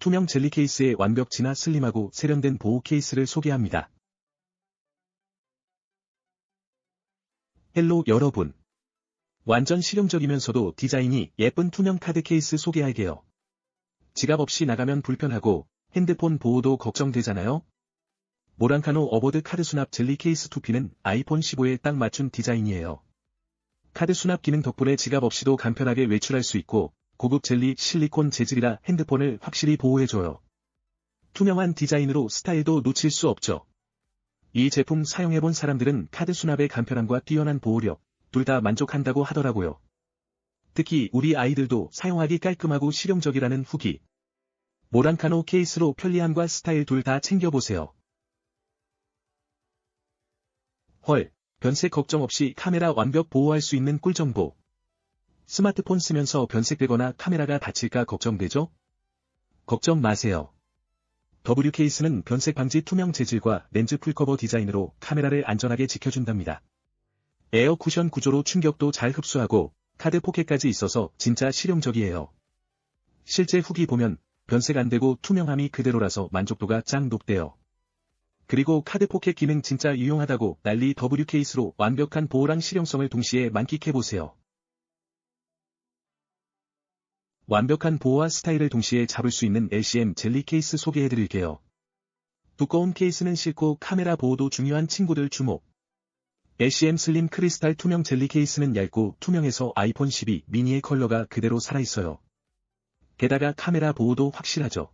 투명 젤리 케이스의 완벽 진화 슬림하고 세련된 보호 케이스를 소개합니다. 헬로 여러분. 완전 실용적이면서도 디자인이 예쁜 투명 카드 케이스 소개할게요. 지갑 없이 나가면 불편하고 핸드폰 보호도 걱정되잖아요? 모랑카노 어보드 카드 수납 젤리 케이스 2P는 아이폰 15에 딱 맞춘 디자인이에요. 카드 수납 기능 덕분에 지갑 없이도 간편하게 외출할 수 있고 고급 젤리 실리콘 재질이라 핸드폰을 확실히 보호해줘요. 투명한 디자인으로 스타일도 놓칠 수 없죠. 이 제품 사용해본 사람들은 카드 수납의 간편함과 뛰어난 보호력, 둘 다 만족한다고 하더라고요. 특히 우리 아이들도 사용하기 깔끔하고 실용적이라는 후기. 모랑카노 케이스로 편리함과 스타일 둘 다 챙겨보세요. 헐, 변색 걱정 없이 카메라 완벽 보호할 수 있는 꿀정보. 스마트폰 쓰면서 변색되거나 카메라가 다칠까 걱정되죠? 걱정 마세요. W 케이스는 변색 방지 투명 재질과 렌즈 풀커버 디자인으로 카메라를 안전하게 지켜준답니다. 에어 쿠션 구조로 충격도 잘 흡수하고 카드 포켓까지 있어서 진짜 실용적이에요. 실제 후기 보면 변색 안 되고 투명함이 그대로라서 만족도가 짱 높대요. 그리고 카드 포켓 기능 진짜 유용하다고 난리 W 케이스로 완벽한 보호랑 실용성을 동시에 만끽해보세요. 완벽한 보호와 스타일을 동시에 잡을 수 있는 LCM 젤리 케이스 소개해드릴게요. 두꺼운 케이스는 싫고 카메라 보호도 중요한 친구들 주목. LCM 슬림 크리스탈 투명 젤리 케이스는 얇고 투명해서 아이폰 12 미니의 컬러가 그대로 살아있어요. 게다가 카메라 보호도 확실하죠.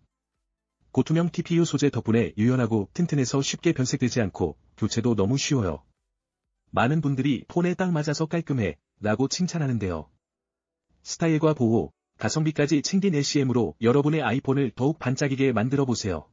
고투명 TPU 소재 덕분에 유연하고 튼튼해서 쉽게 변색되지 않고 교체도 너무 쉬워요. 많은 분들이 폰에 딱 맞아서 깔끔해 라고 칭찬하는데요. 스타일과 보호, 가성비까지 챙긴 LCM으로 여러분의 아이폰을 더욱 반짝이게 만들어 보세요.